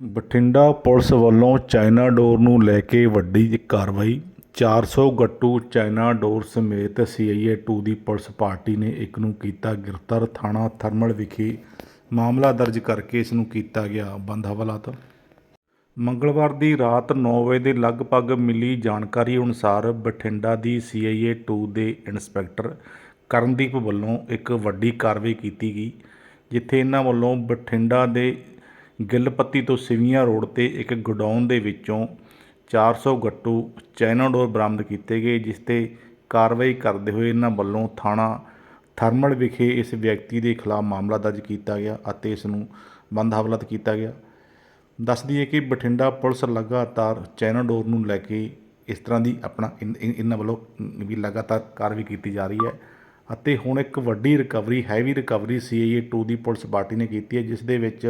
Bathinda police ਵੱਲੋਂ China ਡੋਰ ਨੂੰ ਲੈ ਕੇ ਵੱਡੀ ਕਾਰਵਾਈ। 400 ਗੱਟੂ ਚਾਈਨਾ ਡੋਰ ਸਮੇਤ ਸੀਆਈਏ 2 ਦੀ ਪੁਲਿਸ ਪਾਰਟੀ ਨੇ ਇੱਕ ਨੂੰ ਕੀਤਾ ਗ੍ਰਿਫਤਾਰ। ਥਾਣਾ ਥਰਮਲ ਵਿਖੇ ਮਾਮਲਾ ਦਰਜ ਕਰਕੇ ਇਸ ਨੂੰ ਕੀਤਾ ਗਿਆ। ਬੰਦ ਹਵਾਲਾਤ ਮੰਗਲਵਾਰ ਦੀ ਰਾਤ 9 ਵਜੇ ਦੇ ਲਗਭਗ ਮਿਲੀ ਜਾਣਕਾਰੀ ਅਨੁਸਾਰ ਬਠਿੰਡਾ ਦੀ ਸੀਆਈਏ 2 ਦੇ ਇੰਸਪੈਕਟਰ ਕਰਨਦੀਪ ਵੱਲੋਂ ਇੱਕ ਵੱਡੀ ਕਾਰਵਾਈ ਕੀਤੀ ਗਈ, ਜਿੱਥੇ ਇਹਨਾਂ ਵੱਲੋਂ ਬਠਿੰਡਾ ਦੇ ਗਿੱਲਪੱਤੀ ਤੋਂ ਸਿਵੀਆਂ ਰੋਡ ਤੇ ਇੱਕ ਗੋਡਾਊਨ ਦੇ ਵਿੱਚੋਂ 400 ਗੱਟੂ ਚਾਈਨਾ ਬਰਾਮਦ ਕੀਤੇ ਗਏ, ਜਿਸ ਤੇ ਕਾਰਵਾਈ ਕਰਦੇ ਹੋਏ ਇਹਨਾਂ ਵੱਲੋਂ ਥਾਣਾ ਥਰਮਲ ਵਿਖੇ ਇਸ ਵਿਅਕਤੀ ਦੇ ਖਿਲਾਫ ਮਾਮਲਾ ਦਰਜ ਕੀਤਾ ਗਿਆ ਅਤੇ ਇਸ ਨੂੰ ਬੰਦ ਹਵਾਲਾਤ ਕੀਤਾ ਗਿਆ। ਦੱਸ ਦਈਏ ਕਿ ਬਠਿੰਡਾ ਪੁਲਿਸ ਲਗਾਤਾਰ ਚਾਈਨਾ ਨੂੰ ਲੈ ਕੇ ਇਸ ਤਰ੍ਹਾਂ ਦੀ ਆਪਣਾ ਇਹਨਾਂ ਵੱਲੋਂ ਵੀ ਲਗਾਤਾਰ ਕਾਰਵਾਈ ਕੀਤੀ ਜਾ ਰਹੀ ਹੈ ਅਤੇ ਹੁਣ ਇੱਕ ਵੱਡੀ ਰਿਕਵਰੀ, ਹੈਵੀ ਰਿਕਵਰੀ ਸੀਆਈਏ 2 ਦੀ ਪੁਲਿਸ ਪਾਰਟੀ ਨੇ ਕੀਤੀ ਹੈ, ਜਿਸ ਦੇ ਵਿੱਚ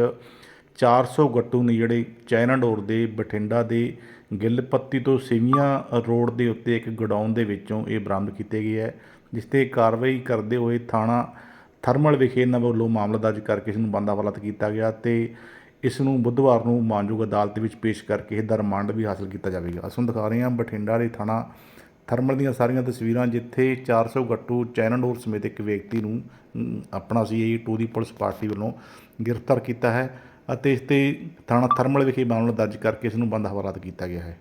400 ਗੱਟੂ ਨੇ ਜਿਹੜੇ ਚਾਈਨਾ ਡੋਰ ਦੇ, ਬਠਿੰਡਾ ਦੇ ਗਿੱਲਪੱਤੀ ਤੋਂ ਸਿਵੀਆਂ ਰੋਡ ਦੇ ਉੱਤੇ ਇੱਕ ਗੋਡਾਊਨ ਦੇ ਵਿੱਚੋਂ ਇਹ ਬਰਾਮਦ ਕੀਤੇ ਗਏ ਹੈ, ਜਿਸ ਤੇ ਕਾਰਵਾਈ ਕਰਦੇ ਹੋਏ ਥਾਣਾ ਥਰਮਲ ਵਿਖੇ ਇਹਨਾਂ ਵੱਲੋਂ ਮਾਮਲਾ ਦਰਜ ਕਰਕੇ ਇਸ ਨੂੰ ਬੰਦ ਹਵਾਲਾਤ ਕੀਤਾ ਗਿਆ ਤੇ ਇਸ ਨੂੰ ਬੁੱਧਵਾਰ ਨੂੰ ਮਾਨਯੋਗ ਅਦਾਲਤ ਵਿੱਚ ਪੇਸ਼ ਕਰਕੇ ਇਹਦਾ ਰਿਮਾਂਡ ਵੀ ਹਾਸਲ ਕੀਤਾ ਜਾਵੇਗਾ। ਅਸੀਂ ਦਿਖਾ ਰਹੇ ਹਾਂ ਬਠਿੰਡਾ ਦੇ ਥਾਣਾ ਥਰਮਲ ਦੀਆਂ ਸਾਰੀਆਂ ਤਸਵੀਰਾਂ, ਜਿੱਥੇ 400 ਗੱਟੂ ਚਾਈਨਾ ਸਮੇਤ ਇੱਕ ਵਿਅਕਤੀ ਨੂੰ ਆਪਣਾ ਸੀ ਇਹ ਟੂ ਦੀ ਪੁਲਿਸ ਪਾਰਟੀ ਵੱਲੋਂ ਗ੍ਰਿਫਤਾਰ ਕੀਤਾ ਹੈ। ਅਤੇ ਇਸ ਤੇ ਥਾਣਾ ਥਰਮਲ ਵਿਖੇ ਮਾਮਲਾ ਦਰਜ ਕਰਕੇ ਇਸ ਨੂੰ ਬੰਦ ਹਵਾਲਾਤ ਕੀਤਾ ਗਿਆ ਹੈ।